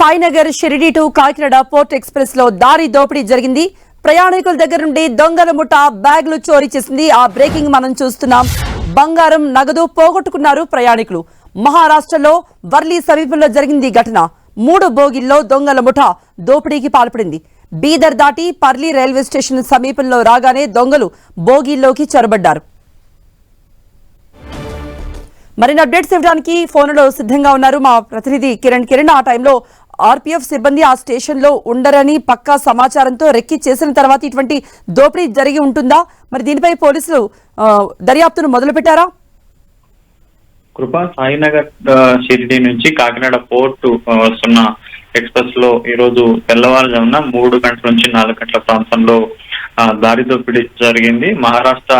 Sainagar Shirdi to Kakinada port ఎక్స్ప్రెస్లో దారి దోపిడీ జరిగింది. ప్రయాణికుల దగ్గర నుండి దొంగల ముఠ బ్యాగులు చోరీ చేసింది. ఆ బ్రేకింగ్ మనం చూస్తున్నాం. బంగారం నగదు పోగొట్టుకున్నారు ప్రయాణికులు. మహారాష్ట్రలో వర్లీ సమీపంలో జరిగింది ఘటన. మూడు బోగిల్లో దొంగల ముఠ దోపిడీకి పాల్పడింది. బీదర్ దాటి పర్లీ రైల్వే స్టేషన్ సమీపంలో రాగానే దొంగలు బోగిల్లోకి చొరబడ్డారు. మరిన్ని అప్డేట్స్ ఇవ్వడానికి ఫోన్లో సిద్ధంగా ఉన్నారు మా ప్రతినిధి కిరణ్. కిరణ్ ఆ టైంలో ఆర్పీఎఫ్ సిబ్బంది ఆ స్టేషన్లో ఉండరని పక్కా సమాచారంతో రెక్కి చేసిన తర్వాత ఇటువంటి దోపిడీ జరిగి ఉంటుందా? మరి దీనిపై పోలీసులు దర్యాప్తును మొదలు పెట్టారా కృపా సాయినగర్ షిరిడి నుంచి కాకినాడ పోర్టు వస్తున్న ఎక్స్ప్రెస్లో ఈ రోజు తెల్లవారుజామున మూడు గంటల నుంచి నాలుగు గంటల ప్రాంతంలో దారి దోపిడీ జరిగింది. మహారాష్ట్ర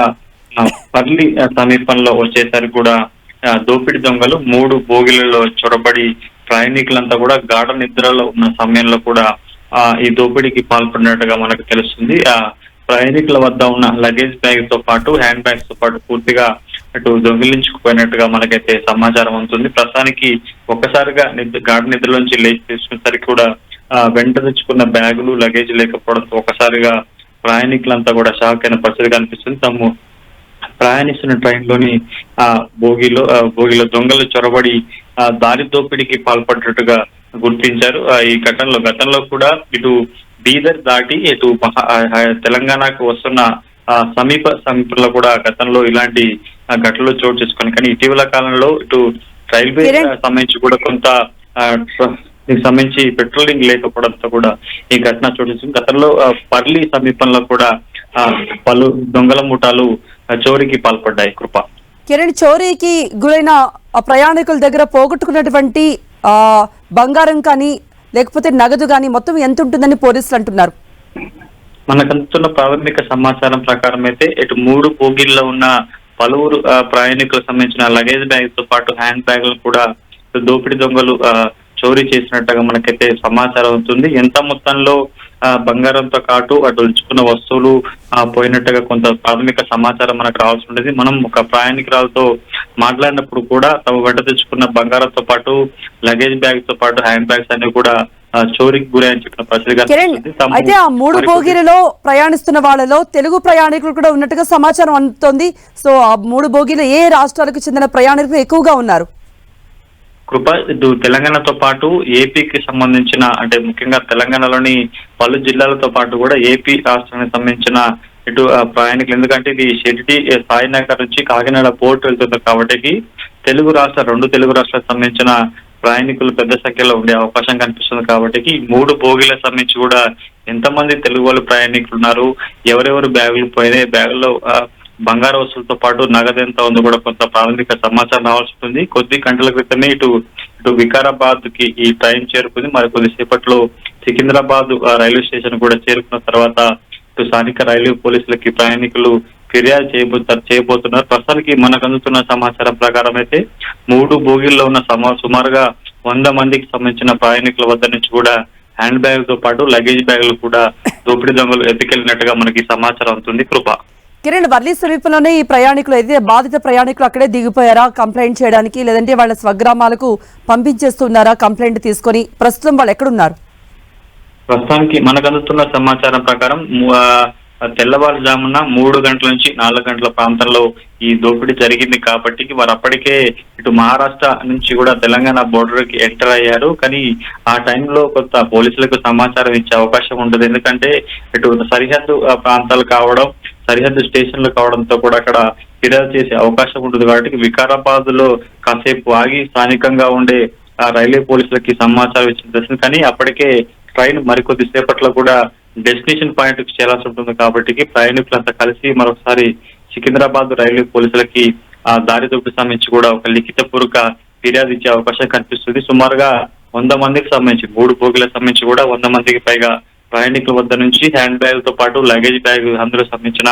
ఆ, పర్లి సమీపంలో వచ్చేసరికి కూడా దోపిడీ దొంగలు మూడు బోగిలలో చొరబడి ప్రయాణికులంతా కూడా గాఢ నిద్రలో ఉన్న సమయంలో కూడా ఆ, ఈ దోపిడీకి పాల్పడినట్టుగా మనకు తెలుస్తుంది. ఆ ప్రయాణికుల వద్ద ఉన్న లగేజ్ బ్యాగ్తో పాటు హ్యాండ్ బ్యాగ్స్తో పాటు పూర్తిగా అటు దొంగిలించుకుపోయినట్టుగా మనకైతే సమాచారం ఉంటుంది ప్రస్తుతానికి ఒక్కసారిగా నిద్ర గాఢ నిద్రలోంచి లేచి తీసుకునేసరికి కూడా ఆ, వెంట తెచ్చుకున్న బ్యాగులు లగేజ్ లేకపోవడంతో ఒకసారిగా ప్రయాణికులంతా కూడా షాక్ అయిన పరిస్థితి కనిపిస్తుంది. తాము ప్రయాణిస్తున్న ట్రైన్లోని ఆ భోగిలో ఆ, దొంగలు చొరబడి దారి దోపిడీకి పాల్పడ్డట్టుగా గుర్తించారు. ఆ, ఈ ఘటనలో గతంలో కూడా ఇటు బీదర్ దాటి ఇటు తెలంగాణకు వస్తున్న సమీప సమీపంలో కూడా గతంలో ఇలాంటి ఘటనలు చోటు చేసుకుని కానీ ఇటీవల కాలంలో ఇటు రైల్వే. సంబంధించి కూడా కొంత దీనికి సంబంధించి పెట్రోలింగ్ లేకపోవడంతో కూడా ఈ ఘటన చోటు చేసుకుంది. గతంలో పర్లి సమీపంలో కూడా పలు దొంగల ముఠాలు చోరీకి పాల్పడ్డాయి కృప. కిరణ్ చోరీకి గురైన ప్రయాణికుల దగ్గర పోగొట్టుకున్నటువంటి ఆ, బంగారం కానీ లేకపోతే నగదు కానీ మొత్తం ఎంత ఉంటుందని పోలీసులు అంటున్నారు? మనకు అందుతున్న ప్రాథమిక సమాచారం ప్రకారం అయితే ఇటు మూడు బోగిల్లో ఉన్న పలువురు ప్రయాణికులకు సంబంధించిన లగేజ్ బ్యాగ్తో పాటు హ్యాండ్ బ్యాగులు కూడా దోపిడీ దొంగలు ఆ, చోరీ చేసినట్టుగా మనకైతే సమాచారం అవుతుంది ఎంత మొత్తంలో ఆ, బంగారంతో పాటు అటు ఉంచుకున్న వస్తువులు పోయినట్టుగా కొంత ప్రాథమిక సమాచారం మనకు రావాల్సి ఉండేది. మనం ఒక ప్రయాణికురాలతో మాట్లాడినప్పుడు కూడా తమ వెంట తెచ్చుకున్న బంగారంతో పాటు లగేజ్ బ్యాగ్తో పాటు హ్యాండ్ బ్యాగ్స్ అన్ని కూడా చోరీకి చెప్పిన కిరణ్ కనిపిస్తుంది. తాము అయితే ఆ మూడు బోగీలలో ప్రయాణిస్తున్న వాళ్ళలో తెలుగు ప్రయాణికులు కూడా ఉన్నట్టుగా సమాచారం అందుతోంది. సో ఆ మూడు బోగీలు ఏ రాష్ట్రాలకు చెందిన ప్రయాణికులు ఎక్కువగా ఉన్నారు? కృప. ఇటు తెలంగాణతో పాటు ఏపీకి సంబంధించిన అంటే ముఖ్యంగా తెలంగాణలోని పలు జిల్లాలతో పాటు కూడా ఏపీ రాష్ట్రానికి సంబంధించిన ఇటు ఆ, ప్రయాణికులు. ఎందుకంటే ఇది షిరిడి సాయినగర్ నుంచి కాకినాడ పోర్ట్ వెళ్తుంది కాబట్టి తెలుగు రాష్ట్ర రెండు తెలుగు రాష్ట్రాలకు సంబంధించిన ప్రయాణికులు పెద్ద సంఖ్యలో ఉండే అవకాశం కనిపిస్తుంది కాబట్టి మూడు బోగిలకు సంబంధించి కూడా ఎంతమంది తెలుగు వాళ్ళు ప్రయాణికులు ఉన్నారు ఎవరెవరు బ్యాగులు పోయినాయి బ్యాగుల్లో బంగారు వస్తువులతో పాటు నగదు ఎంత ఉందో కూడా కొంత ప్రాథమిక సమాచారం రావాల్సి ఉంటుంది. కొద్ది గంటల క్రితమే ఇటు ఇటు వికారాబాద్కి ఈ ట్రైన్ చేరుకుంది. మరి కొద్దిసేపట్లో సికింద్రాబాద్ ఆ, రైల్వే స్టేషన్ కూడా చేరుకున్న తర్వాత ఇటు స్థానిక రైల్వే పోలీసులకి ప్రయాణికులు ఫిర్యాదు చేయబోతారు చేయబోతున్నారు. ప్రస్తుతానికి మనకు అందుతున్న సమాచారం ప్రకారం అయితే మూడు బోగిల్లో ఉన్న సమా సుమారుగా వంద మందికి సంబంధించిన ప్రయాణికుల వద్ద నుంచి కూడా హ్యాండ్ బ్యాగ్తో పాటు లగేజ్ బ్యాగులు కూడా దోపిడీ దొంగలు ఎత్తుకెళ్ళినట్టుగా మనకి సమాచారం అవుతుంది కృప. కిరణ్ వర్లీ సమీపంలోనే ఈ ప్రయాణికులు అయితే బాధిత ప్రయాణికులు అక్కడే దిగిపోయారా? కంప్లైంట్ చేయడానికి లేదంటే వాళ్ళ స్వగ్రామాలకు పంపించేస్తున్నారా? కంప్లైంట్ తీసుకొని ప్రస్తుతం వాళ్ళు ఎక్కడున్నారు? ప్రస్తుతానికి మనకు అందుతున్న సమాచారం ప్రకారం తెల్లవారుజామున మూడు గంటల నుంచి నాలుగు గంటల ప్రాంతంలో ఈ దోపిడీ జరిగింది కాబట్టి వారు అప్పటికే ఇటు మహారాష్ట్ర నుంచి కూడా తెలంగాణ బోర్డర్కి ఎంటర్ అయ్యారు. కానీ ఆ టైంలో కొంత పోలీసులకు సమాచారం ఇచ్చే అవకాశం ఉండదు. ఎందుకంటే ఇటు సరిహద్దు ప్రాంతాలు కావడం సరిహద్దు స్టేషన్లు కావడంతో కూడా అక్కడ ఫిర్యాదు చేసే అవకాశం ఉంటుంది. కాబట్టి వికారాబాద్లో కాసేపు ఆగి స్థానికంగా ఉండే ఆ రైల్వే పోలీసులకి సమాచారం ఇచ్చిన దర్శనం. కానీ అప్పటికే ట్రైన్ మరికొద్ది సేపట్లో కూడా డెస్టినేషన్ పాయింట్కి చేరాల్సి ఉంటుంది. కాబట్టి ప్రయాణికులంతా కలిసి మరొకసారి సికింద్రాబాద్ రైల్వే పోలీసులకి ఆ దారి దోపిడీ సంబంధించి కూడా ఒక లిఖిత పూర్వక ఫిర్యాదు ఇచ్చే అవకాశం కనిపిస్తుంది. సుమారుగా వంద మందికి సంబంధించి మూడు బోగిలకు సంబంధించి కూడా వంద మందికి పైగా ప్రయాణికుల వద్ద నుంచి హ్యాండ్ బ్యాగ్తో పాటు లగేజ్ బ్యాగ్ అందులో సంబంధించిన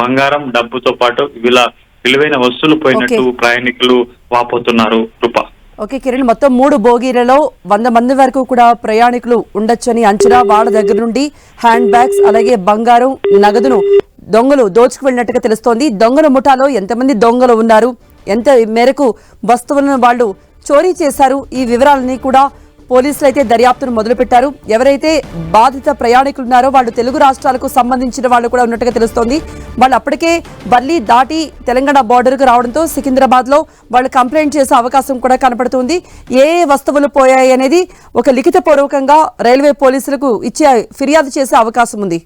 బంగారం డబ్బుతో పాటు ఇలా విలువైన వస్తువులు పోయినట్టు ప్రయాణికులు వాపోతున్నారు రూపా. ఓకే కిరణ్ మొత్తం మూడు బోగీలలో వంద మంది వరకు కూడా ప్రయాణికులు ఉండొచ్చని అంచనా వాళ్ళ దగ్గర నుండి హ్యాండ్ బ్యాగ్స్ అలాగే బంగారం నగదును దొంగలు దోచుకు వెళ్ళినట్టుగా తెలుస్తోంది. దొంగల ముఠాలో ఎంతమంది దొంగలు ఉన్నారు? ఎంత మేరకు వస్తువులను వాళ్ళు చోరీ చేశారు? ఈ వివరాలని కూడా పోలీసులు అయితే దర్యాప్తును మొదలుపెట్టారు. ఎవరైతే బాధిత ప్రయాణికులు ఉన్నారో వాళ్ళు తెలుగు రాష్ట్రాలకు సంబంధించిన వాళ్ళు కూడా ఉన్నట్టుగా తెలుస్తోంది. వాళ్ళు అప్పటికే బల్లి దాటి తెలంగాణ బార్డర్కు రావడంతో సికింద్రాబాద్లో వాళ్ళు కంప్లైంట్ చేసే అవకాశం కూడా కనపడుతుంది. ఏ వస్తువులు పోయాయి అనేది ఒక లిఖితపూర్వకంగా రైల్వే పోలీసులకు ఇచ్చే ఫిర్యాదు చేసే అవకాశం ఉంది.